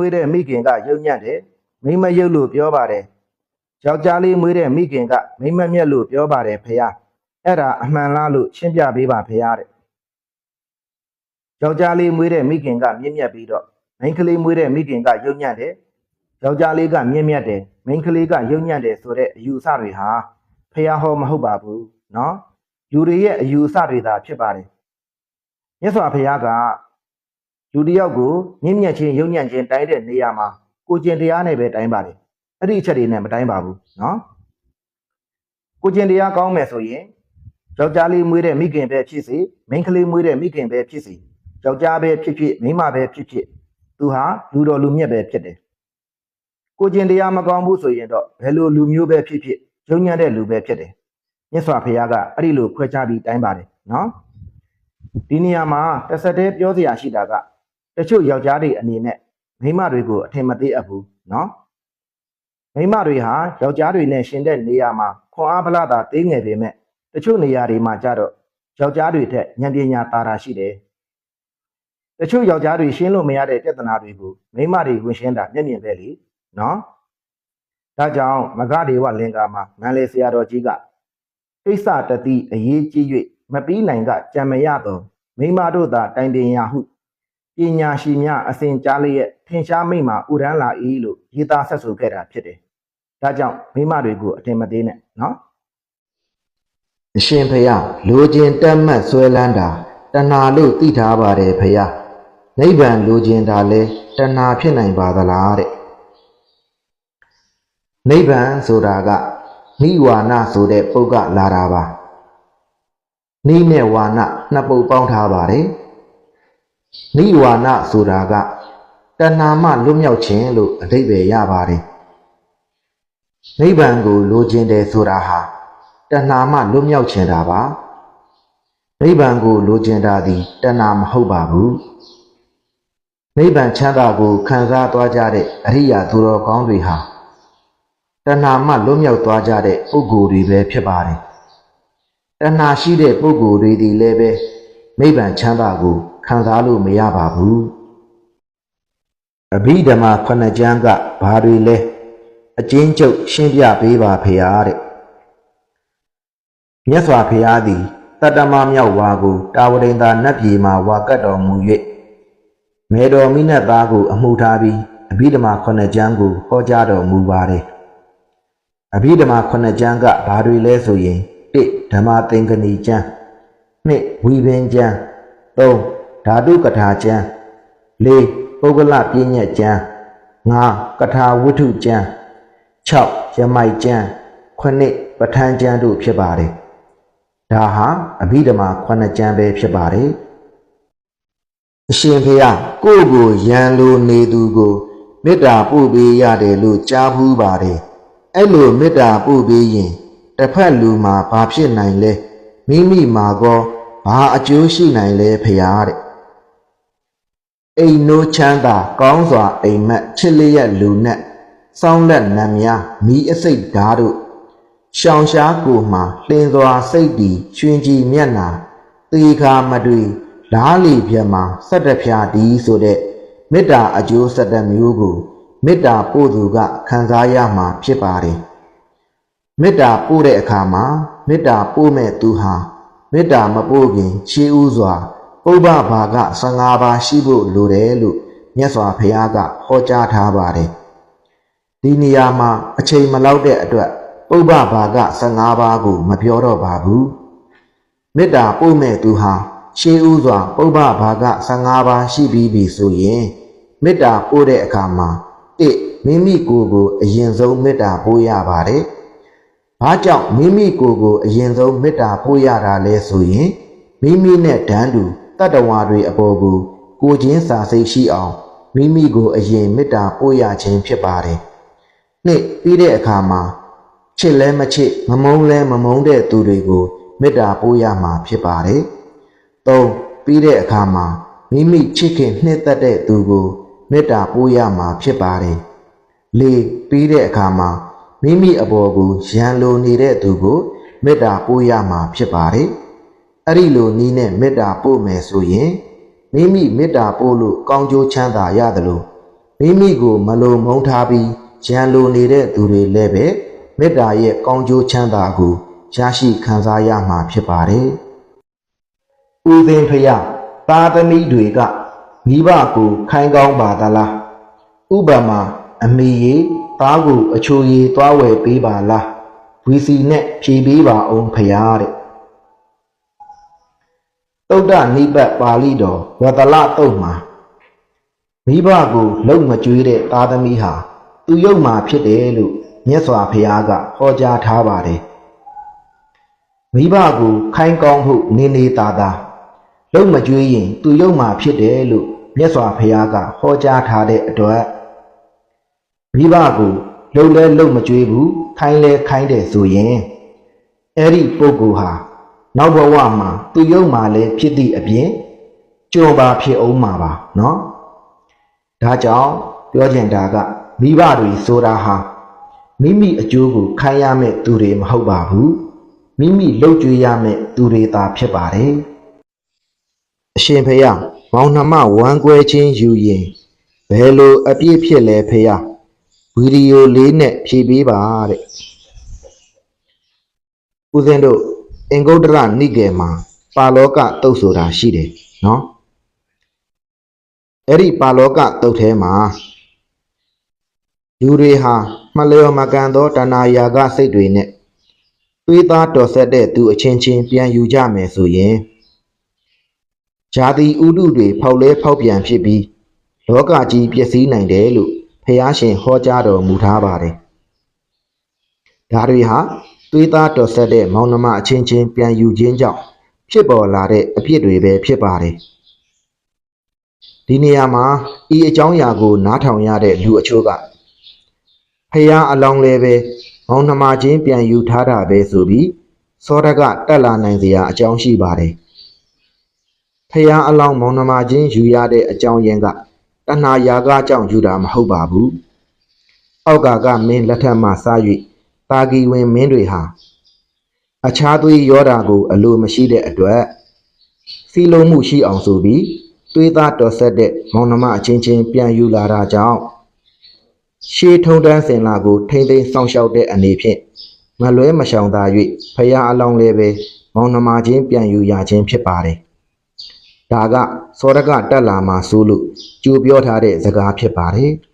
ွေးတဲ့မိခင်ကယုံညံ့တယ်မိမယုတ်လို့ပြောပါတယ်ယောက်ျားလေးမွေးတဲ့မိခင်ကမိမမျက်လို့ပြောပါတယ်ဖေရအဲ့ဒါအမှန်လားလို့ရှင်းပြပေးပါဖေရတဲ့ယောက်ျားလေးမွေးတဲ့မိခင်ကမြင့်မြတ်ပြီးတော့မိန်းကလေးမွေးတဲ့မိခင်ကယုံညံ့တယ်ယောက်ျားလေးကမြင့်မြတ်တယ်မိန်းကလေးကယုံညံ့တယ်ဆိုတဲ့အယူအဆတွေဟာဖေရဟောမဟုတ်ပါဘူးနော်ယူတွေရဲ့အယူအဆတွေသာဖြစ်ပါတယ်မြတ်စွာဘုရားက လူတစ်ယောက်ကိုမြင့်မြတ်ခြင်းယုံညံ့ခြင်းတိုင်းတဲ့နေရာမှာကိုကျင်တရားနဲ့ပဲတိုင်းပါတယ်အဲ့ဒီအချက်တွေနဲ့မတိုင်းပါဘူးနော်ကိုကျင်တရားကောင်းမယ်ဆိုရင်ယောက်ျားလေးမွေးတဲ့မိခင်ပဲဖြစ်စေမိန်းကလေးမွေးတဲ့မိခင်ပဲဖြစ်စေယောက်ျားပဲဖြစ်ဖြစ်မိန်းမပဲဖြစ်ဖြစ်သူဟာလူတော်လူမြတ်ပဲဖြစ်တယ်ကိုကျင်တရားမကောင်းဘူးဆိုရင်တော့ဘယ်လိုလူမျိုးပဲဖြစ်ဖြစ်ယုံညံ့တဲ့လူပဲဖြစ်တယ်မြတ်စွာဘုရားကအဲ့ဒီလိုခွဲခြားပြီးတိုင်းပါတယ်နော်ဒီနေရာမှာတစ်ဆက်တည်းပြောစရာရှိတာက တချို့ယောက်ျားတွေအနေနဲ့မိန်းမတွေကိုအထင်မသေးအပ်ဘူးနော်မိန်းမတွေဟာယောက်ျားတွေနဲ့ရှင်တဲ့နေရာမှာခွန်အားဗလာတာသေးငယ်ပေမဲ့တချို့နေရာတွေမှာကြတော့ယောက်ျားတွေထက်ဉာဏ်ပညာတာတာရှိတယ်တချို့ယောက်ျားတွေရှင်းလို့မရတဲ့ပြဿနာတွေကိုမိန်းမတွေဝင်ရှင်းတာမျက်မြင်ပဲလေနော်ဒါကြောင့်မဂဒေဝလင်္ကာမှာမန္လေဆရာတော်ကြီးကကိစ္စတတိအရေးကြီး၍မပြီးနိုင်ကကြံမရသောမိန်းမတို့သာတိုင်ပင်ရာဟု ပညာရှိများအစဉ်ကြားလျက်ထင်ရှားမိမှဥရန်လာ၏လို့ရေးသားဆက်ဆိုခဲ့တာဖြစ်တယ်။ဒါကြောင့်မိမတွေကိုအထင်မသေးနဲ့နော်။အရှင်ဖယားလိုချင်တက်မှတ်ဆွဲလန်းတာတဏှာလို့သိထားပါတယ်ဖယား။နိဗ္ဗာန်လိုချင်တာလဲတဏှာဖြစ်နိုင်ပါသလားတဲ့။နိဗ္ဗာန်ဆိုတာကနိဝါနဆိုတဲ့ပုဂ္ဂလာတာပါ။နိနဲ့ဝါနနှစ်ပုတ်ပေါင်းထားပါတယ်။ နိဝါနဆိုတာကတဏှာမှလွတ်မြောက်ခြင်းလို့အဓိပ္ပာယ်ရပါတယ်။နိဗ္ဗာန်ကိုလိုချင်တယ်ဆိုတာဟာတဏှာမှလွတ်မြောက်ခြင်းတာပါ။နိဗ္ဗာန်ကိုလိုချင်တာသည်တဏှာမဟုတ်ပါဘူး။နိဗ္ဗာန်ချမ်းသာကိုခံစားသွားကြတဲ့အရိယာသူတော်ကောင်းတွေဟာတဏှာမှလွတ်မြောက်သွားကြတဲ့ပုဂ္ဂိုလ်တွေပဲဖြစ်ပါတယ်။တဏှာရှိတဲ့ပုဂ္ဂိုလ်တွေဒီလည်းပဲနိဗ္ဗာန်ချမ်းသာကို ခံစားလို့မရပါဘူးအဘိဓမ္မာခုနှစ်ကျမ်းကဘာတွေလဲအကျဉ်းချုပ်ရှင်းပြပေးပါဖေဟာတဲ့မြတ်စွာဘုရားသည်တတ္တမမြောက်ဝါကိုတာဝရိန္ဒာနတ်ပြည်မှာဝါကတ်တော်မူ၍မေတော်မိနတ်သားကိုအမှုထားပြီးအဘိဓမ္မာခုနှစ်ကျမ်းကိုဟောကြားတော်မူပါတယ်အဘိဓမ္မာခုနှစ်ကျမ်းကဘာတွေလဲဆိုရင်1ဓမ္မသင်္ကနီကျမ်း2ဝီပင်ကျမ်း3 ဓာတုကထာကျမ်း၄ပုဂ္ဂလပြည့်ညက်ကျမ်း၅ကထာဝိထုကျမ်း6ရမိုက်ကျမ်း9ပဋ္ဌာန်းကျမ်းတို့ဖြစ်ပါတယ်ဒါဟာအဘိဓမ္မာ9ကျမ်းပဲဖြစ်ပါတယ်အရှင်ဖေယကိုယ့်ကိုရန်လိုနေသူကိုမေတ္တာပို့ပေးရတယ်လို့ကြားဘူးပါတယ်အဲ့လိုမေတ္တာပို့ပေးရင်တစ်ဖက်လူမှာဘာဖြစ်နိုင်လဲမိမိမှာကောဘာအကျိုးရှိနိုင်လဲဖရာတဲ့ အိမ်နိုးချမ်းသာကောင်းစွာအိမ်မက်ချစ်လျက်လူနဲ့စောင်းလက်နံများမိအစိတ်ဓာတ်တို့ရှောင်ရှားကိုမှလှင်စွာစိတ်တီရွှင်ကြည်မျက်နာသေခါမတွေ့လားလီပြမှာဆက်တဖြာဒီဆိုတဲ့မေတ္တာအကျိုးဆက်တမျိုးကိုမေတ္တာပို့သူကခံစားရမှာဖြစ်ပါတယ်မေတ္တာပို့တဲ့အခါမှာမေတ္တာပို့မဲ့သူဟာမေတ္တာမပို့ခင်ရှေးဥစွာ ပုဗ္ဗဘာက15ပါးရှိဖို့လိုတယ်လို့မြတ်စွာဘုရားကဟောကြားထားပါတယ်။ဒီနေရာမှာအချိန်မလောက်တဲ့အတွက်ပုဗ္ဗဘာက15ပါးကိုမပြောတော့ပါဘူး။မေတ္တာပို့မဲ့သူဟာရှေးဥစွာပုဗ္ဗဘာက15ပါးရှိပြီးပြီဆိုရင်မေတ္တာပို့တဲ့အခါမှာ1မိမိကိုယ်ကိုအရင်ဆုံးမေတ္တာပို့ရပါတယ်။ဘာကြောင့်မိမိကိုယ်ကိုအရင်ဆုံးမေတ္တာပို့ရတာလဲဆိုရင်မိမိနဲ့တန်းတူ တတ္တဝါတွေအပေါ်ကိုကိုချင်းစာစိတ်ရှိအောင်မိမိကိုအရင်မေတ္တာပို့ရခြင်းဖြစ်ပါတယ်။နှစ်ပြီးတဲ့အခါမှာချစ်လဲမချစ်မမုန်းလဲမမုန်းတဲ့သူတွေကိုမေတ္တာပို့ရမှာဖြစ်ပါတယ်။သုံးပြီးတဲ့အခါမှာမိမိချစ်ခင်နှစ်သက်တဲ့သူကိုမေတ္တာပို့ရမှာဖြစ်ပါတယ်။လေးပြီးတဲ့အခါမှာမိမိအပေါ်ကိုရန်လိုနေတဲ့သူကိုမေတ္တာပို့ရမှာဖြစ်ပါတယ်။ အဲ့ဒီလိုနီးနဲ့မေတ္တာပို့မယ်ဆိုရင်မိမိမေတ္တာပို့လို့ကောင်းကျိုးချမ်းသာရတယ်လို့မိမိကိုမလုံမုန်းထားပြီးရန်လိုနေတဲ့သူတွေလည်းပဲမေတ္တာရဲ့ကောင်းကျိုးချမ်းသာကိုရရှိခံစားရမှာဖြစ်ပါတယ်။ဦးသိန်းဖယားသားသမီးတွေကမိဘကိုခိုင်းကောင်းပါသလား။ဥပမာအမေရေသားကိုအချိုရည်သွားဝယ်ပေးပါလား။ဝီစီနဲ့ဖြေပေးပါအောင်ဖယားတဲ့။ တုဒ္ဒနိပတ်ပါဠိတော်ဝတလတုတ်မှာမိဘကိုလုံမကြွေးတဲ့သားသမီးဟာသူယုတ်မှာဖြစ်တယ်လို့မြတ်စွာဘုရားကဟောကြားထားပါတယ်မိဘကိုခိုင်းကောင်းမှုနေနေသာသာလုံမကြွေးရင် သူယုတ်မှာဖြစ်တယ်လို့မြတ်စွာဘုရားကဟောကြားထားတဲ့အတွက်မိဘကိုလုံလဲလုံမကြွေးဘူးခိုင်းလဲခိုင်းတယ်ဆိုရင်အဲ့ဒီပုဂ္ဂိုလ်ဟာ နောက်ဘဝမှာသူယုံမှာလည်းဖြစ်သည့်အပြင်ကြော်ပါဖြစ်အောင်မှာပါနော်ဒါကြောင့်ပြောကြင်တာကမိဘတွေဆိုတာဟာမိမိအကျိုးကိုခံရမဲ့သူတွေမဟုတ်ပါဘူးမိမိလှုပ်ကြွေးရမဲ့သူတွေသာဖြစ်ပါတယ်အရှင်ဖေယမောင်နှမဝမ်းကွဲခြင်းယူရင်ဘယ်လိုအပြည့်ဖြစ်လဲဖေယဗီဒီယိုလေးနဲ့ဖြည့်ပေးပါတဲ့ဦးဇင်းတို့ အင်္ဂုတ္တရနိကေမှာပါလောကတုတ်ဆိုတာရှိတယ်နော်အဲ့ဒီပါလောကတုတ်ထဲမှာယူတွေဟာမလျော်မကန်သောတဏှာယာကစိတ်တွေနဲ့တွေးသားတော်ဆက်တဲ့သူအချင်းချင်းပြန်ယူကြမယ်ဆိုရင်ဇာတိဥဒုတွေဖောက်လဲဖောက်ပြန်ဖြစ်ပြီးလောကကြီးပျက်စီးနိုင်တယ်လို့ဖះရှင်ဟောကြားတော်မူထားပါတယ်။ဒါတွေဟာ တွေးသားတော်ဆက်တဲ့မောင်နှမအချင်းချင်းပြန်ယူခြင်းကြောင့်ဖြစ်ပေါ်လာတဲ့အဖြစ်တွေပဲဖြစ်ပါတယ်။ဒီနေရာမှာဤအကြောင်းအရာကို နားထောင်ရတဲ့လူအချို့ကဖះအလောင်းလဲပဲမောင်နှမချင်းပြန်ယူထားတာပဲဆိုပြီးစောရကတက်လာနိုင်စရာအကြောင်းရှိပါတယ်ဖះအလောင်းမောင်နှမချင်းယူရတဲ့အကြောင်းရင်းကတဏှာယာကကြောင့်ယူတာမဟုတ်ပါဘူးအောက်ကကမင်းလက်ထက်မှစား၍ တာဂီဝင်မင်းတွေဟာအခြားသွေးရောတာကို အလိုမရှိတဲ့အတွက်စီလုံးမှုရှိအောင်ဆိုပြီးသွေးသားတော်ဆက်တဲ့မောင်နှမအချင်းချင်းပြန်ယူလာတာကြောင့်ရှေးထုံတန်းစင်လာကို ထိမ့်သိမ်းစောင့်ရှောက်တဲ့အနေဖြင့်မလွဲမရှောင်သာ၍ဖရာအလောင်းလေးပဲမောင်နှမချင်းပြန်ယူရခြင်းဖြစ်ပါတယ်။ဒါကစောရကတက်လာမှဆိုလို့ကြိုပြောထားတဲ့စကားဖြစ်ပါတယ်။